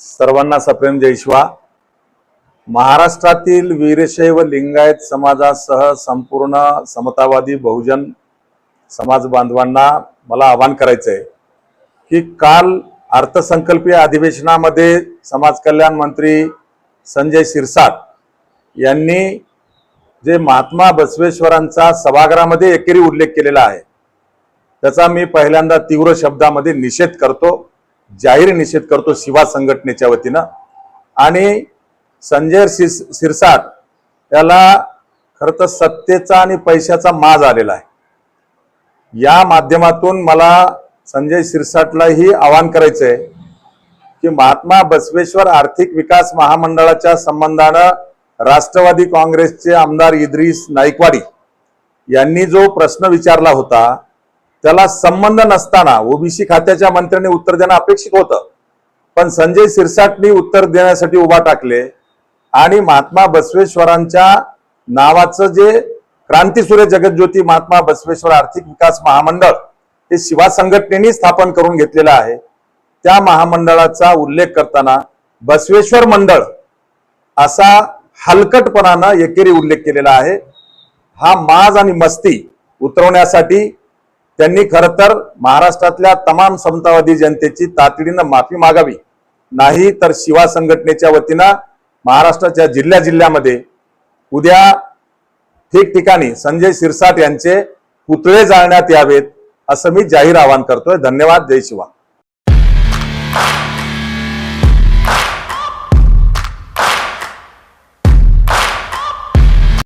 सर्वांना सप्रेम जयशिवा महाराष्ट्रातील वीरशैव लिंगायत समाजासह संपूर्ण समतावादी बहुजन समाज बांधवांना मला आवाहन करायचं आहे की काल अर्थसंकल्पीय अधिवेशनामध्ये समाज कल्याण मंत्री संजय शिरसाट यांनी जे महात्मा बसवेश्वरांचा सभागृहामध्ये एकेरी उल्लेख केलेला आहे त्याचा मी पहिल्यांदा तीव्र शब्दामध्ये निषेध करतो. जाहीर निषेध करतो शिवा संघटनेच्या वतीनं. आणि संजय सिस शिरसाट याला खरं तर सत्तेचा आणि पैशाचा माज आलेला आहे. या माध्यमातून मला संजय शिरसाटलाही आवाहन करायचं आहे की महात्मा बसवेश्वर आर्थिक विकास महामंडळाच्या संबंधानं राष्ट्रवादी काँग्रेसचे आमदार इद्रिस नाईकवाडी यांनी जो प्रश्न विचारला होता त्याला संबंध नसताना ओबीसी खात्याच्या मंत्र्यांनी उत्तर देणं अपेक्षित होतं. पण संजय शिरसाटनी उत्तर देण्यासाठी उभा टाकले आणि महात्मा बसवेश्वरांच्या नावाचं जे क्रांतीसूर्य जगज्योती महात्मा बसवेश्वर आर्थिक विकास महामंडळ हे शिवा संघटनेने स्थापन करून घेतलेलं आहे. त्या महामंडळाचा उल्लेख करताना बसवेश्वर मंडळ असा हलकटपणानं एकेरी उल्लेख केलेला आहे. हा माज आणि मस्ती उतरवण्यासाठी त्यांनी खरं तर महाराष्ट्रातल्या तमाम समतावादी जनतेची तातडीनं माफी मागावी. नाही तर शिवा संघटनेच्या वतीनं महाराष्ट्राच्या जिल्ह्या जिल्ह्यामध्ये उद्या ठिकठिकाणी संजय शिरसाट यांचे पुतळे जाळण्यात यावेत असं मी जाहीर आवाहन करतोय. धन्यवाद. जय शिवा.